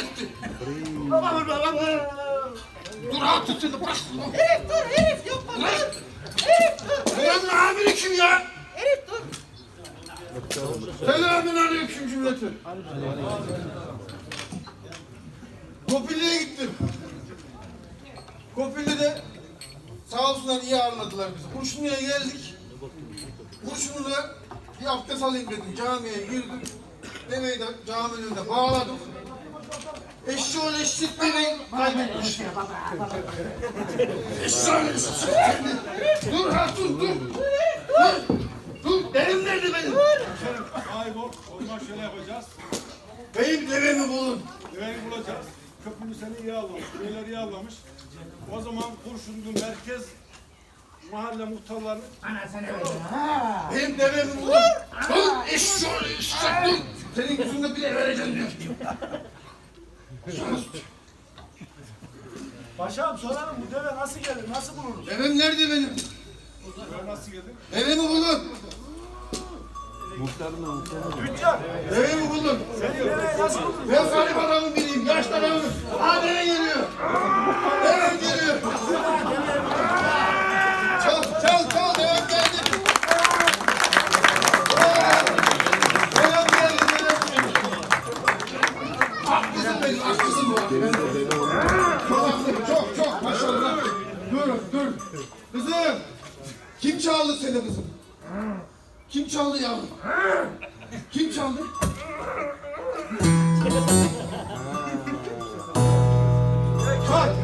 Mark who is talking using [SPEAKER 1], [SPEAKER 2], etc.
[SPEAKER 1] mahvetti. Babam babam. Dur artık seni bırak.
[SPEAKER 2] Herif dur herif yapma dur. Herif dur.
[SPEAKER 1] Buranın amiri kim ya?
[SPEAKER 2] Herif dur.
[SPEAKER 1] Selamün aleyküm cümleti. Kopilli'ye gittim. Kopilli'de sağ olsunlar iyi ağırladılar bizi. Kurşunlu'ya geldik. Kurşunlu'da bir abdest alayım dedim. Camiye girdim. Demeyi de caminin önünde bağladım. Eşşoğlu eşlik beni kaybetmiş. Eşşoğlu eşlik beni. Dur hatun dur. Dur. Dur. Devim nerede benim?
[SPEAKER 3] Kaybol. O zaman şöyle yapacağız.
[SPEAKER 1] Benim devemi bulun.
[SPEAKER 3] Güveni bulacağız. Köprünü seni iyi ağlamış. Üyeleri iyi ağlamış. O zaman Kurşunlu merkez mahalle muhtarlarını
[SPEAKER 1] Benim devemi bulun. Dur eşşoğlu dur. Senin yüzünde bile vereceğim diyor.
[SPEAKER 4] Paşam soralım bu deve nasıl gelir, nasıl bulunur?
[SPEAKER 1] Devem nerede benim?
[SPEAKER 3] Buraya nasıl geldi?
[SPEAKER 1] Devemi bulun.
[SPEAKER 4] Tüccar,
[SPEAKER 1] Devemi bulun.
[SPEAKER 4] senin deveyi nasıl bulunur?
[SPEAKER 1] Ben garip adamın biriyim. Yaşlı adamım. Deve. Deve geliyor. Hayır, haklısın bu. Çok, çok, çok. Maşallah. Dur, dur. Kızım. Kim çaldı seni kızım? Kim çaldı yavrum? Kim çaldı? Çal.